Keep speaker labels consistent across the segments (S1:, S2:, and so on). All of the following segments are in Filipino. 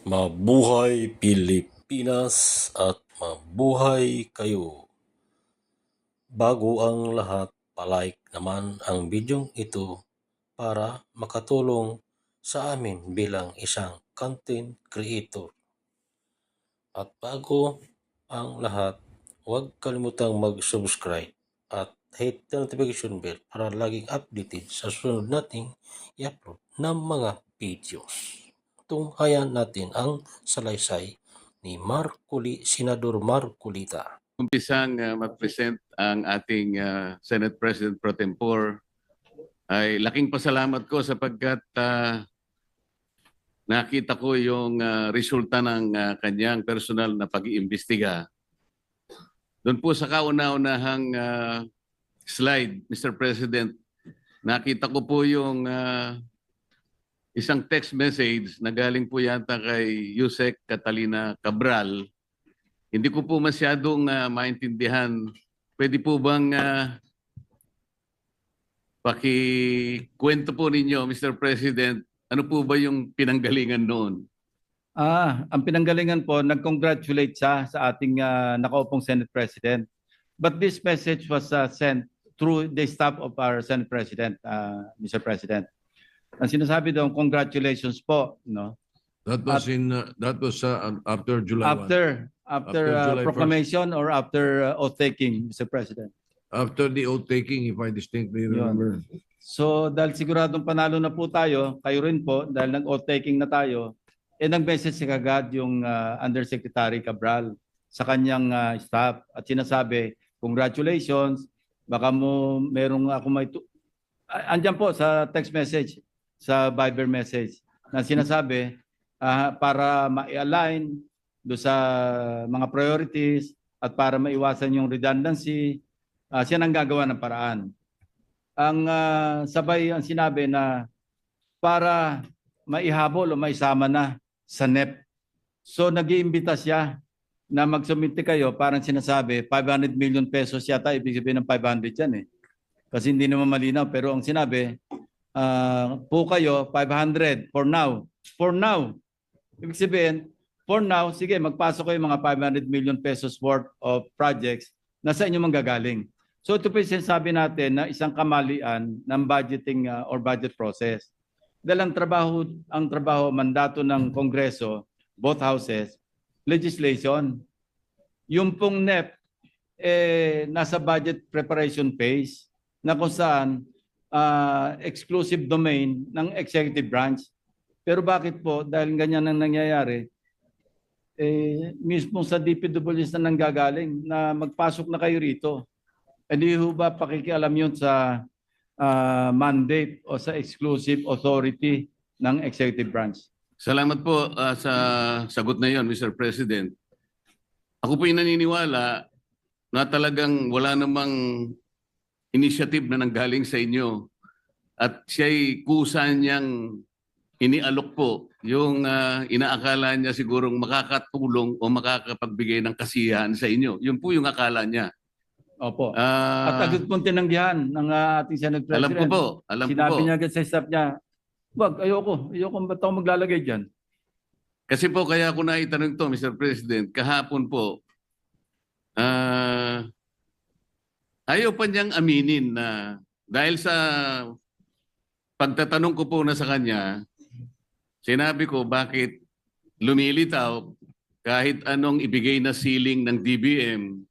S1: Mabuhay Pilipinas at mabuhay kayo. Bago ang lahat, palike naman ang bidyong ito para makatulong sa amin bilang isang content creator. At bago ang lahat, huwag kalimutang mag-subscribe at hit the notification bell para laging updated sa sunod nating i-upload ng mga videos. Tunghayan natin ang salaysay ni Marculi, Senador Marculita.
S2: umpisang uh, mag-present ang ating uh, Senate President Pro Tempore, ay laking pasalamat ko sapagkat uh, nakita ko yung uh, resulta ng uh, kanyang personal na pag-iimbestiga. Doon po sa kauna-unahang uh, slide, Mr. President, nakita ko po yung uh, isang text message na galing po yata kay Yusek Catalina Cabral hindi ko po masyadong ah, maintindihan. Pwede po bang uh, pakikwento po ninyo, Mr. President, ano po ba yung pinanggalingan noon?
S3: Ah, ang pinanggalingan po, nag-congratulate siya sa ating ah, nakaupong Senate President. But this message was ah, sent through the staff of our Senate President, ah, Mr. President. Ang sinasabi doon, congratulations po, no?
S4: That was in, uh, that was uh, after July 1.
S3: After after,
S4: After
S3: ah,
S4: July 1st.
S3: proclamation or after ah, oath taking, Mr. President.
S4: After the oath taking, if I distinctly remember.
S3: So dahil siguradong panalo na po tayo, kayo rin po, dahil nag-oath taking na tayo, eh nag-message si kagad yung ah, Undersecretary Cabral sa kanyang ah, staff at sinasabi, congratulations, baka mo merong ako may... tu- Ah, Andyan po sa text message, sa Viber message, na sinasabi ah, para ma-align do sa mga priorities at para maiwasan yung redundancy, ah, siya nang gagawa ng paraan ang ah, sabay ang sinabi na para maihabol o maisama na sa NEP. So nag-iimbita siya na magsumite kayo, parang sinasabi, 500 million pesos yata, ibig sabihin ng 500 yan eh. Kasi hindi naman malinaw, pero ang sinabi, ah, po kayo, 500 for now. For now. Ibig sabihin, for now, sige, magpasok kayo mga 500 million pesos worth of projects na sa inyo manggagaling. So ito po yung sinasabi natin na isang kamalian ng budgeting uh, or budget process. Dahil ang trabaho, ang trabaho, mandato ng Kongreso, both houses, legislation. Yung pong NEP, eh, nasa budget preparation phase na kung saan ah, exclusive domain ng executive branch. Pero bakit po, dahil ganyan ang nangyayari, eh, mismo sa DPWs na nanggagaling na magpasok na kayo rito. Hindi ho ba pakikialam yun sa ah, mandate o sa exclusive authority ng executive branch?
S2: Salamat po ah, sa sagot na yon, Mr. President. Ako po yung naniniwala na talagang wala namang initiative na nanggaling sa inyo at siya'y kusa niyang inialok po yung ah, inaakala niya sigurong makakatulong o makakapagbigay ng kasiyahan sa inyo. Yun po yung akala niya.
S3: Opo.
S2: Ah,
S3: At agad pong tinanggihan ng ah, ating Senate President.
S2: alam ko po, alam ko
S3: Sinabi
S2: po.
S3: niya agad sa staff niya, wag, ayoko, ayoko, ba't ako maglalagay dyan?
S2: Kasi po kaya ako naitanong to, Mr. President, kahapon po, ah ayaw pa niyang aminin na dahil sa pagtatanong ko po na sa kanya, sinabi ko bakit lumilitaw kahit anong ibigay na ceiling ng DBM,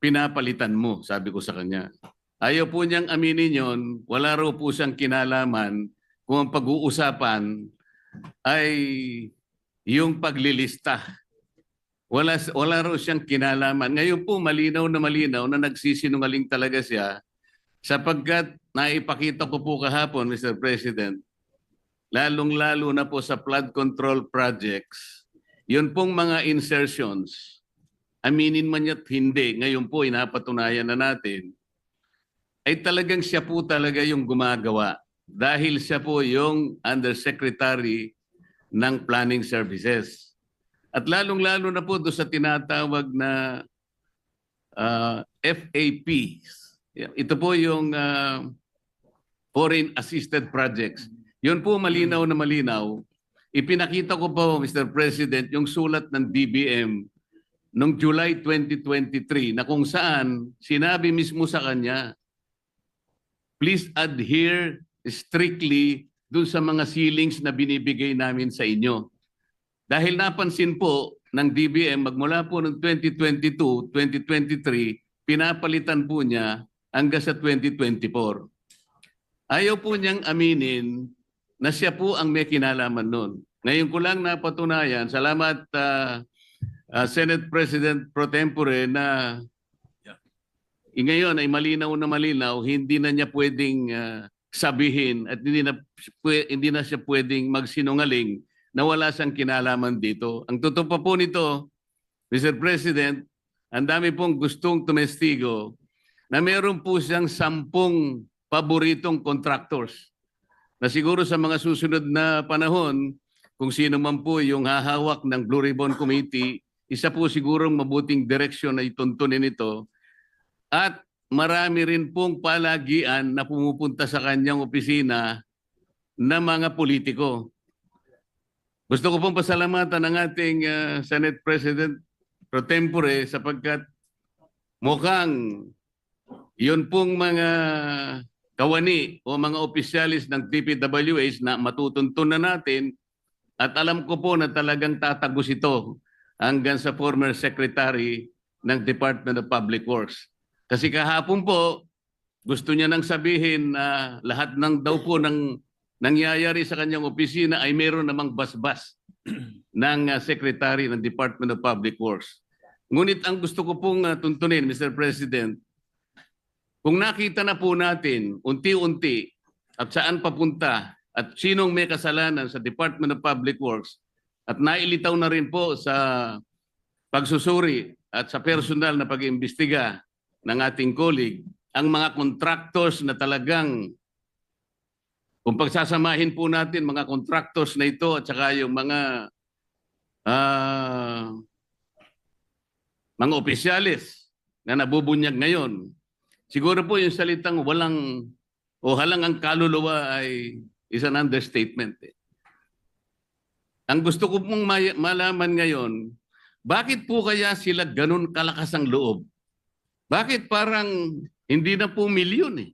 S2: pinapalitan mo, sabi ko sa kanya. Ayaw po niyang aminin yon, wala raw po siyang kinalaman kung ang pag-uusapan ay yung paglilista. Wala, wala raw siyang kinalaman. Ngayon po malinaw na malinaw na nagsisinungaling talaga siya sapagkat naipakita ko po kahapon, Mr. President, lalong-lalo na po sa flood control projects, yun pong mga insertions, aminin man ya't hindi, ngayon po inapatunayan na natin, ay talagang siya po talaga yung gumagawa dahil siya po yung undersecretary ng planning services. At lalong-lalo na po doon sa tinatawag na ah, FAPs. Ito po yung ah, foreign assisted projects. Yun po malinaw na malinaw. ipinakita ko po, Mr. President, yung sulat ng DBM noong July 2023 na kung saan sinabi mismo sa kanya, please adhere strictly dun sa mga ceilings na binibigay namin sa inyo. Dahil napansin po ng DBM magmula po ng 2022, 2023, pinapalitan po niya hanggang sa 2024. Ayaw po niyang aminin na siya po ang may kinalaman nun. Ngayon ko lang napatunayan, salamat ah, ah, Senate President Pro Tempore na eh, ngayon ay malinaw na malinaw, hindi na niya pwedeng ah, sabihin at hindi na, hindi na siya pwedeng magsinungaling na wala siyang kinalaman dito. Ang totoo po nito, Mr. President, ang dami pong gustong tumestigo na meron po siyang sampung paboritong contractors na siguro sa mga susunod na panahon, kung sino man po yung hahawak ng Blue Ribbon Committee, isa po sigurong mabuting direksyon na ituntunin ito. At marami rin pong palagian na pumupunta sa kanyang opisina na mga politiko. Gusto ko pong pasalamatan ng ating ah, Senate President pro tempore sapagkat mukhang yun pong mga kawani o mga opisyalis ng DPWH na matutuntun na natin at alam ko po na talagang tatagos ito hanggang sa former secretary ng Department of Public Works. Kasi kahapon po, gusto niya nang sabihin na lahat ng daw po ng nangyayari sa kanyang opisina ay meron namang basbas ng uh, secretary ng Department of Public Works. Ngunit ang gusto ko pong uh, tuntunin, Mr. President, kung nakita na po natin unti-unti at saan papunta at sinong may kasalanan sa Department of Public Works at nailitaw na rin po sa pagsusuri at sa personal na pag-imbestiga ng ating colleague, ang mga contractors na talagang kung pagsasamahin po natin mga contractors na ito at saka yung mga ah, mga opisyalis na nabubunyag ngayon, siguro po yung salitang walang o halang ang kaluluwa ay is an understatement. eh. Ang gusto ko pong malaman ngayon, bakit po kaya sila ganun kalakas ang loob? Bakit parang hindi na po milyon eh?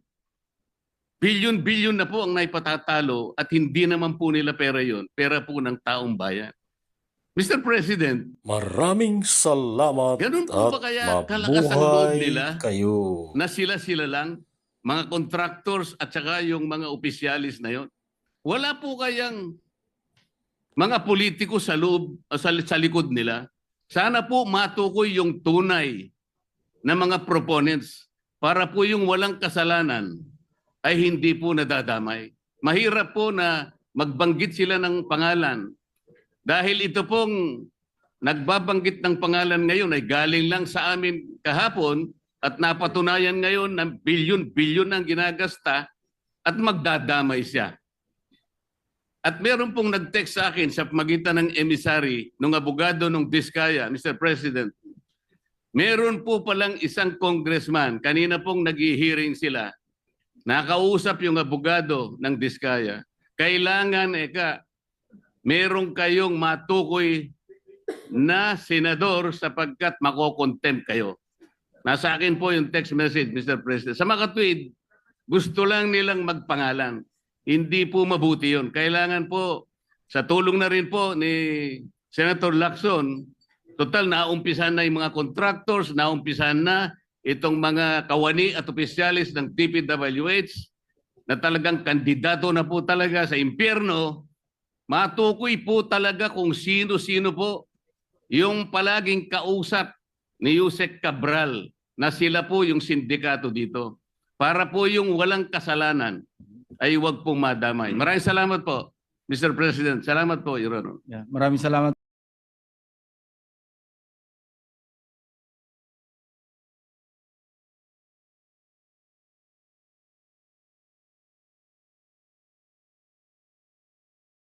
S2: Bilyon-bilyon na po ang naipatatalo at hindi naman po nila pera yon, pera po ng taong bayan. Mr. President,
S1: Maraming salamat
S2: Ganun po ba kaya kalakas ang loob nila?
S1: kayo.
S2: na sila-sila lang, mga contractors at saka yung mga opisyalis na yon. Wala po kayang mga politiko sa loob o sa, sa likod nila. Sana po matukoy yung tunay na mga proponents para po yung walang kasalanan ay hindi po nadadamay. Mahirap po na magbanggit sila ng pangalan dahil ito pong nagbabanggit ng pangalan ngayon ay galing lang sa amin kahapon at napatunayan ngayon na bilyon-bilyon ang ginagasta at magdadamay siya. At meron pong nag-text sa akin sa magitan ng emissary ng abogado ng Diskaya, Mr. President. Meron po palang isang congressman, kanina pong nag-hearing sila, nakausap yung abogado ng Diskaya. Kailangan, eka, meron kayong matukoy na senador sapagkat makokontempt kayo. Nasa akin po yung text message, Mr. President. Sa mga tweet, gusto lang nilang magpangalan. Hindi po mabuti yun. Kailangan po, sa tulong na rin po ni Senator Lacson, total naumpisan na yung mga contractors, naumpisan na itong mga kawani at opisyalis ng TPWH na talagang kandidato na po talaga sa impyerno, matukoy po talaga kung sino-sino po yung palaging kausap ni Yusek Cabral na sila po yung sindikato dito. Para po yung walang kasalanan ay huwag pong madamay. Maraming salamat po, Mr. President. Salamat po, Your Honor.
S3: Yeah, maraming salamat.